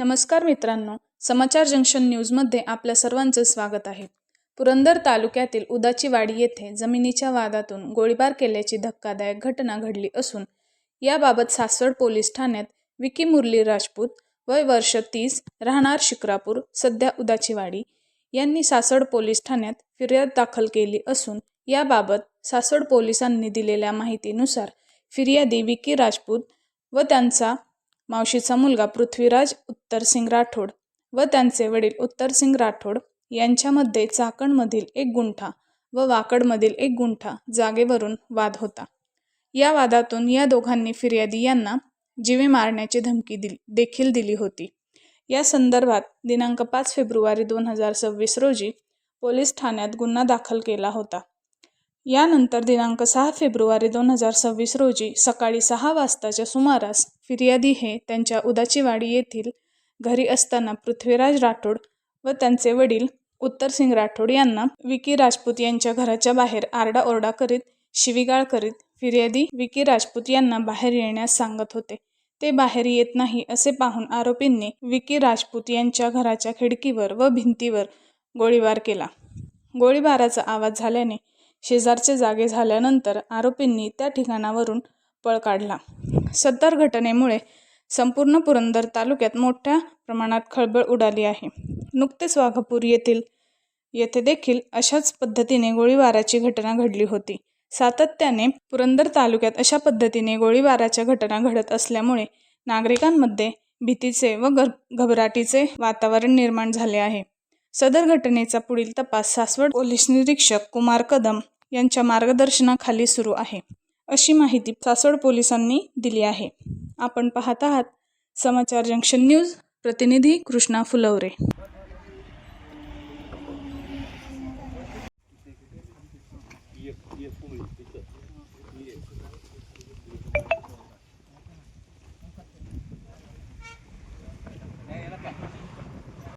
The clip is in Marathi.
नमस्कार मित्रांनो समाचार जंक्शन न्यूजमध्ये आपल्या सर्वांचं स्वागत आहे. पुरंदर तालुक्यातील उदाचीवाडी येथे जमिनीच्या वादातून गोळीबार केल्याची धक्कादायक घटना घडली असून याबाबत सासवड पोलीस ठाण्यात विकी मुरली राजपूत वय वर्ष तीस राहणार शिक्रापूर सध्या उदाचीवाडी यांनी सासवड पोलीस ठाण्यात फिर्याद दाखल केली असून याबाबत सासवड पोलिसांनी दिलेल्या माहितीनुसार फिर्यादी विकी राजपूत व त्यांचा मावशीचा मुलगा पृथ्वीराज उत्तरसिंग राठोड व त्यांचे वडील उत्तरसिंग राठोड यांच्यामध्ये चाकणमधील एक गुंठा व वाकडमधील एक गुंठा जागेवरून वाद होता. या वादातून या दोघांनी फिर्यादी यांना जीवे मारण्याची धमकी दिली देखील दिली होती. या संदर्भात दिनांक पाच फेब्रुवारी दोन हजार सव्वीस रोजी पोलीस ठाण्यात गुन्हा दाखल केला होता. यानंतर दिनांक सहा फेब्रुवारी दोन हजार सव्वीस रोजी सकाळी सहा वाजताच्या सुमारास फिर्यादी हे त्यांच्या उदाचीवाडी येथील घरी असताना पृथ्वीराज राठोड व त्यांचे वडील उत्तरसिंग राठोड यांना विकी राजपूत यांच्या घराच्या बाहेर आरडाओरडा करीत शिवीगाळ करीत फिर्यादी विकी राजपूत यांना बाहेर येण्यास सांगत होते. ते बाहेर येत नाही असे पाहून आरोपींनी विकी राजपूत यांच्या घराच्या खिडकीवर व भिंतीवर गोळीबार केला. गोळीबाराचा आवाज झाल्याने शेजारचे जागे झाल्यानंतर आरोपींनी त्या ठिकाणावरून पळ काढला. सदर घटनेमुळे संपूर्ण पुरंदर तालुक्यात मोठ्या प्रमाणात खळबळ उडाली आहे. नुकतेच वाघापूर येथील येथे देखील अशाच पद्धतीने गोळीबाराची घटना घडली होती. सातत्याने पुरंदर तालुक्यात अशा पद्धतीने गोळीबाराच्या घटना घडत असल्यामुळे नागरिकांमध्ये भीतीचे व गर घबराटीचे वातावरण निर्माण झाले आहे. सदर घटनेचा पुढील तपास सासवड पोलीस निरीक्षक कुमार कदम यांच्या मार्गदर्शनाखाली सुरू आहे. अशी माहिती सासवड पोलिसांनी दिली आहे. आपण पाहत आहात समाचार जंक्शन न्यूज प्रतिनिधी कृष्णा फुलवरे.